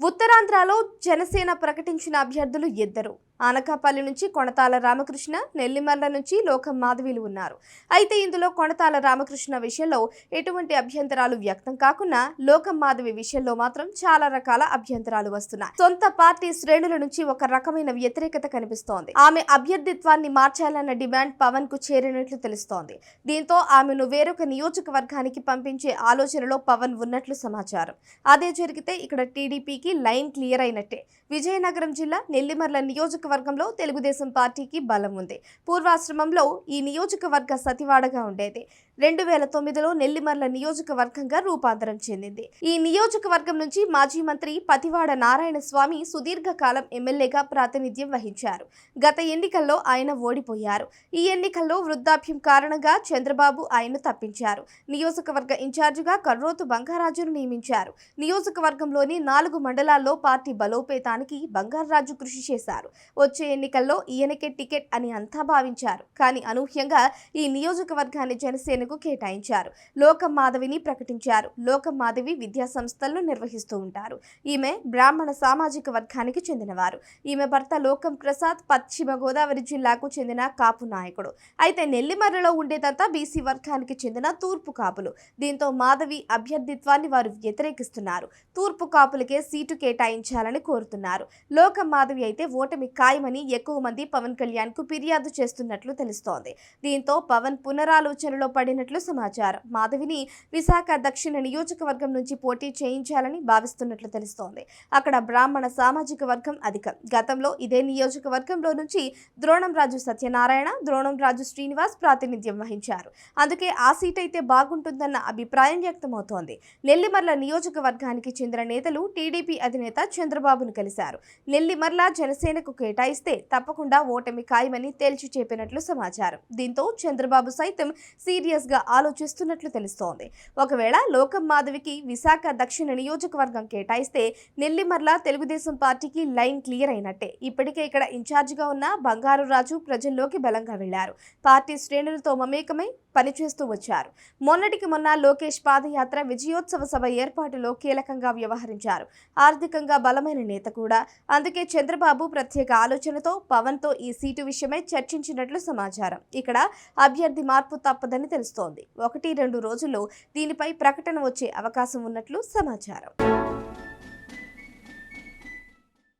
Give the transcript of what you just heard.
ఉత్తరాంధ్రలో జనసేన ప్రకటించిన అభ్యర్థులు ఇద్దరు. ఆనకాపల్లి నుంచి కొణతాల రామకృష్ణ నెల్లిమర్ల నుంచి లోక మాధవిలు ఉన్నారు. అయితే ఇందులో కొణతాల రామకృష్ణ విషయంలో ఎటువంటి అభ్యంతరాలు వ్యక్తం కాకుండా లోకం మాధవి విషయంలో మాత్రం చాలా రకాల అభ్యంతరాలు వస్తున్నాయి. సొంత పార్టీ శ్రేణుల నుంచి ఒక రకమైన వ్యతిరేకత కనిపిస్తోంది. ఆమె అభ్యర్థిత్వాన్ని మార్చాలన్న డిమాండ్ పవన్కు చేరినట్లు తెలుస్తోంది. దీంతో ఆమెను వేరొక నియోజకవర్గానికి పంపించే ఆలోచనలో పవన్ ఉన్నట్లు సమాచారం. అదే జరిగితే ఇక్కడ టీడీపీకి లైన్ క్లియర్ అయినట్టే. విజయనగరం జిల్లా నెల్లిమర్ల నియోజక నియోజకవర్గంలో తెలుగుదేశం పార్టీకి బలం ఉంది. పూర్వాశ్రమంలో ఈ నియోజకవర్గ సతివాడగా ఉండేది. రెండు వేల తొమ్మిదిలో నెల్లిమర్ల నియోజకవర్గంగా రూపాంతరం చెందింది. ఈ నియోజకవర్గం నుంచి మాజీ మంత్రి పతివాడ నారాయణ స్వామి సుదీర్ఘకాలం ఎమ్మెల్యేగా ప్రాతినిధ్యం వహించారు. గత ఎన్నికల్లో ఆయన ఓడిపోయారు. ఈ ఎన్నికల్లో వృద్ధాప్యం కారణంగా చంద్రబాబు ఆయన తప్పించారు. నియోజకవర్గ ఇన్ఛార్జిగా కర్రోతు బంగారాజును నియమించారు. నియోజకవర్గంలోని నాలుగు మండలాల్లో పార్టీ బలోపేతానికి బంగారాజు కృషి చేశారు. వచ్చే ఎన్నికల్లో ఈయనకే టికెట్ అని అంతా భావించారు. కానీ అనూహ్యంగా ఈ నియోజకవర్గాన్ని జనసేన విద్యకు కేటాయించారు. లోకం మాధవిని ప్రకటించారు. లోకమాధవి విద్యా సంస్థలను నిర్వహిస్తూ ఉంటారు. ఈమె బ్రాహ్మణ సామాజిక వర్గానికి చెందినవారు. ఈమె భర్త లోకం ప్రసాద్ పశ్చిమ గోదావరి జిల్లాకు చెందిన కాపు నాయకుడు. అయితే నెల్లిమర్రలో ఉండేదంతా బీసీ వర్గానికి చెందిన తూర్పు కాపులు. దీంతో మాధవి అభ్యర్థిత్వాన్ని వారు వ్యతిరేకిస్తున్నారు. తూర్పు కాపులకే సీటు కేటాయించాలని కోరుతున్నారు. లోకం మాధవి అయితే ఓటమి ఖాయమని ఎక్కువ మంది పవన్ కళ్యాణ్కు ఫిర్యాదు చేస్తున్నట్లు తెలుస్తోంది. దీంతో పవన్ పునరాలోచనలో పడినట్లు సమాచారం. మాధవిని విశాఖ దక్షిణ నియోజకవర్గం నుంచి పోటీ చేయించాలని భావిస్తున్నట్లు తెలుస్తోంది. అక్కడ బ్రాహ్మణ సామాజిక వర్గం అధికం. గతంలో ఇదే నియోజకవర్గంలో నుంచి ద్రోణం రాజు సత్యనారాయణ ద్రోణం రాజు శ్రీనివాస్ ప్రాతినిధ్యం వహించారు. అందుకే ఆ సీట్ అయితే బాగుంటుందన్న అభిప్రాయం వ్యక్తమవుతోంది. నెల్లిమర్ల నియోజకవర్గానికి చెందిన నేతలు టీడీపీ అధినేత చంద్రబాబును కలిశారు. నెల్లిమర్ల జనసేనకు కేటాయిస్తే తప్పకుండా ఓటమి ఖాయమని తేల్చి చెప్పినట్లు సమాచారం. దీంతో చంద్రబాబు సైతం సీరియస్ గా ఆలోచిస్తున్నట్లు తెలుస్తోంది. ఒకవేళ లోకం మాధవికి విశాఖ దక్షిణ నియోజకవర్గం కేటాయిస్తే నెల్లిమర్ల తెలుగుదేశం పార్టీకి లైన్ క్లియర్ అయినట్టే. ఇప్పటికే ఇక్కడ ఇన్ఛార్జిగా ఉన్న బంగారు రాజు ప్రజల్లోకి బలంగా వెళ్ళారు. పార్టీ శ్రేణులతో మమేకమై పనిచేస్తూ వచ్చారు. మొన్నటికి మొన్న లోకేష్ పాదయాత్ర విజయోత్సవ సభ ఏర్పాటులో కీలకంగా వ్యవహరించారు. ఆర్థికంగా బలమైన నేత కూడా. అందుకే చంద్రబాబు ప్రత్యేక ఆలోచనతో పవన్తో ఈ సీటు విషయమై చర్చించినట్లు సమాచారం. ఇక్కడ అభ్యర్థి మార్పు తప్పదని తెలుస్తుంది. ఒకటి రెండు రోజుల్లో దీనిపై ప్రకటన వచ్చే అవకాశం ఉన్నట్లు సమాచారం.